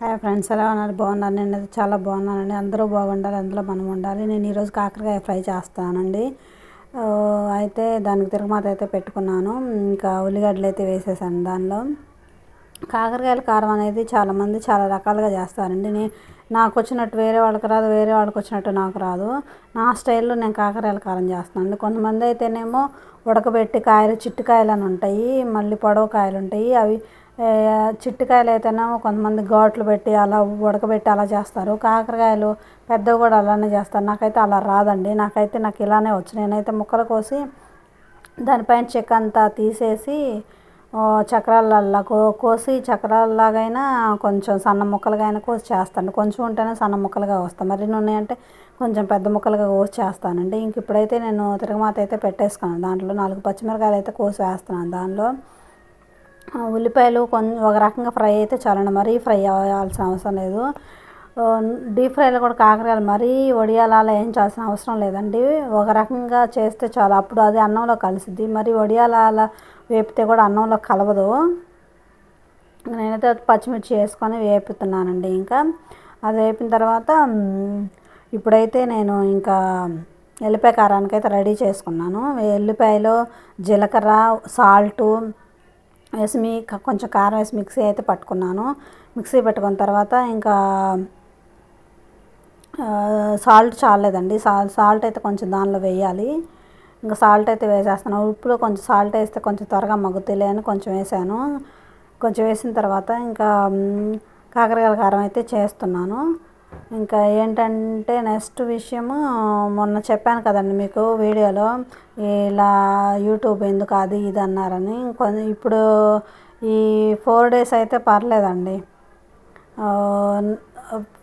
Hi friends ఎలా ఉన్నారు? బాగున్నారు? నేను అయితే చాలా బాగున్నానండి. అందరూ బాగుండాలి అందులో మనం ఉండాలి. నేను ఈరోజు కాకరకాయ ఫ్రై చేస్తానండి. అయితే దానికి తిరుగుమాత అయితే పెట్టుకున్నాను. ఇంకా ఉల్లిగడ్డలు అయితే వేసేసాను దానిలో. కాకరకాయల కారం అనేది చాలామంది చాలా రకాలుగా చేస్తారండి. నేను నాకు వచ్చినట్టు వేరే వాళ్ళకి రాదు వేరే వాళ్ళకి వచ్చినట్టు నాకు రాదు. నా స్టైల్లో నేను కాకరకాయల కారం చేస్తానండి కొంతమంది అయితేనేమో ఉడకబెట్టి కాయలు చిట్టుకాయలు అని ఉంటాయి మళ్ళీ పొడవకాయలు ఉంటాయి. అవి చిట్టికాయలు అయితేనేమో కొంతమంది ఘాట్లు పెట్టి అలా ఉడకబెట్టి అలా చేస్తారు. కాకరకాయలు పెద్దవి కూడా అలానే చేస్తారు. నాకైతే అలా రాదండి. నాకైతే నాకు ఇలానే వచ్చు. నేనైతే ముక్కలు కోసి దానిపైన చెక్క అంతా తీసేసి చక్రాలల్లా కో కోసి చక్రాలలాగైనా కొంచెం సన్న ముక్కలుగా అయినా కోసి చేస్తాను. కొంచెం ఉంటేనే సన్న ముక్కలుగా వస్తాయి. మరిన్ని ఉన్నాయంటే కొంచెం పెద్ద ముక్కలుగా కోసి చేస్తానండి. ఇంక ఇప్పుడైతే నేను తిరగమాత అయితే పెట్టేసుకున్నాను. దాంట్లో నాలుగు పచ్చిమిరకాయలు అయితే కోసి వేస్తున్నాను. దానిలో ఉల్లిపాయలు కొంచెం ఒక రకంగా ఫ్రై అయితే చాలండి. మరీ ఫ్రై అవ్వాల్సిన అవసరం లేదు. డీప్ ఫ్రైలో కూడా కాకరకాయలు మరీ వడియాలలో ఏం చేయాల్సిన అవసరం లేదండి. ఒక రకంగా చేస్తే చాలు. అప్పుడు అది అన్నంలో కలిసిద్ది. మరి వడియాల వేపితే కూడా అన్నంలో కలవదు. నేనైతే పచ్చిమిర్చి వేసుకొని వేపుతున్నానండి ఇంకా. అది వేపిన తర్వాత ఇప్పుడైతే నేను ఇంకా ఎల్లిపాయ కారానికి అయితే రెడీ చేసుకున్నాను. ఎల్లిపాయలు జీలకర్ర సాల్టు వేసి మీ కొంచెం కారం వేసి మిక్సీ అయితే పట్టుకున్నాను. మిక్సీ పెట్టుకున్న తర్వాత ఇంకా సాల్ట్ చాలేదండి సాల్ట్ సాల్ట్ అయితే కొంచెం దానిలో వేయాలి. ఇంకా సాల్ట్ అయితే వేసేస్తాను ఉప్పులో కొంచెం సాల్ట్ వేస్తే కొంచెం త్వరగా మగ్గుతాయిలే అని కొంచెం వేసాను. కొంచెం వేసిన తర్వాత ఇంకా కాకరకాయల కారం అయితే చేస్తున్నాను. ఇంకా ఏంటంటే నెక్స్ట్ విషయము మొన్న చెప్పాను కదండి మీకు వీడియోలో ఇలా యూట్యూబ్ ఎందుకు అది ఇది అన్నారని. కొ- ఇప్పుడు ఈ ఫోర్ డేస్ అయితే పర్లేదండి.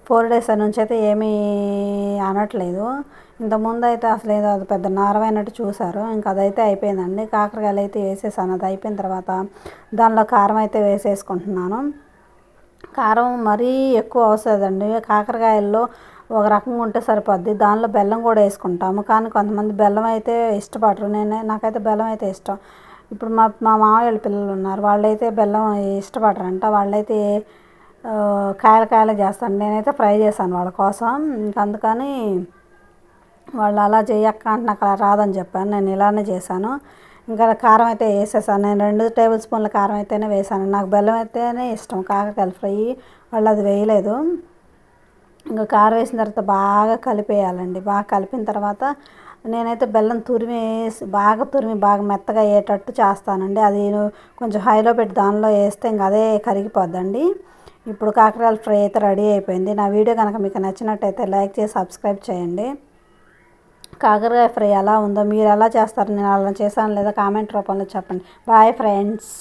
ఫోర్ డేస్ నుంచి అయితే ఏమీ అనట్లేదు. ఇంతకుముందు అయితే అసలు ఏదో అది పెద్ద నారమైనట్టు చూశారు. ఇంకా అదైతే అయిపోయిందండి. కాకరకాయలు అయితే వేసేసాను అది అయిపోయిన తర్వాత దానిలో కారం అయితే వేసేసుకుంటున్నాను. కారం మరీ ఎక్కువ అవసరదండి. కాకరకాయల్లో ఒక రకంగా ఉంటే సరిపోద్ది. దానిలో బెల్లం కూడా వేసుకుంటాము. కానీ కొంతమంది బెల్లం అయితే ఇష్టపడరు. నేను నాకైతే బెల్లం అయితే ఇష్టం. ఇప్పుడు మా మా మామయ్య పిల్లలు ఉన్నారు. వాళ్ళైతే బెల్లం ఇష్టపడరంట. వాళ్ళైతే కాయలు కాయలు చేస్తాను నేనైతే ఫ్రై చేశాను వాళ్ళ కోసం. అందుకని వాళ్ళు అలా చేయక్క అంటే నాకు అలా రాదని చెప్పాను నేను ఇలానే చేశాను. ఇంకా కారం అయితే వేసేసాను. నేను రెండు టేబుల్ స్పూన్ల కారం అయితేనే వేసాను. నాకు బెల్లం అయితేనే ఇష్టం. కాకరకాయలు ఫ్రై వాళ్ళు అది వేయలేదు. ఇంకా కారం వేసిన తర్వాత బాగా కలిపేయాలండి. బాగా కలిపిన తర్వాత నేనైతే బెల్లం తురిమి వేసి బాగా తురిమి బాగా మెత్తగా అయ్యేటట్టు చేస్తానండి. అది కొంచెం హైలో పెట్టి దానిలో వేస్తే ఇంకా అదే కరిగిపోద్దండి. ఇప్పుడు కాకరకాయల ఫ్రై అయితే రెడీ అయిపోయింది. నా వీడియో కనుక మీకు నచ్చినట్టయితే లైక్ చేసి సబ్స్క్రైబ్ చేయండి. కాకరకాయ ఫ్రై ఎలా ఉందో మీరు ఎలా చేస్తారు నేను అలా చేశాను లేదా కామెంట్ రూపంలో చెప్పండి. Bye friends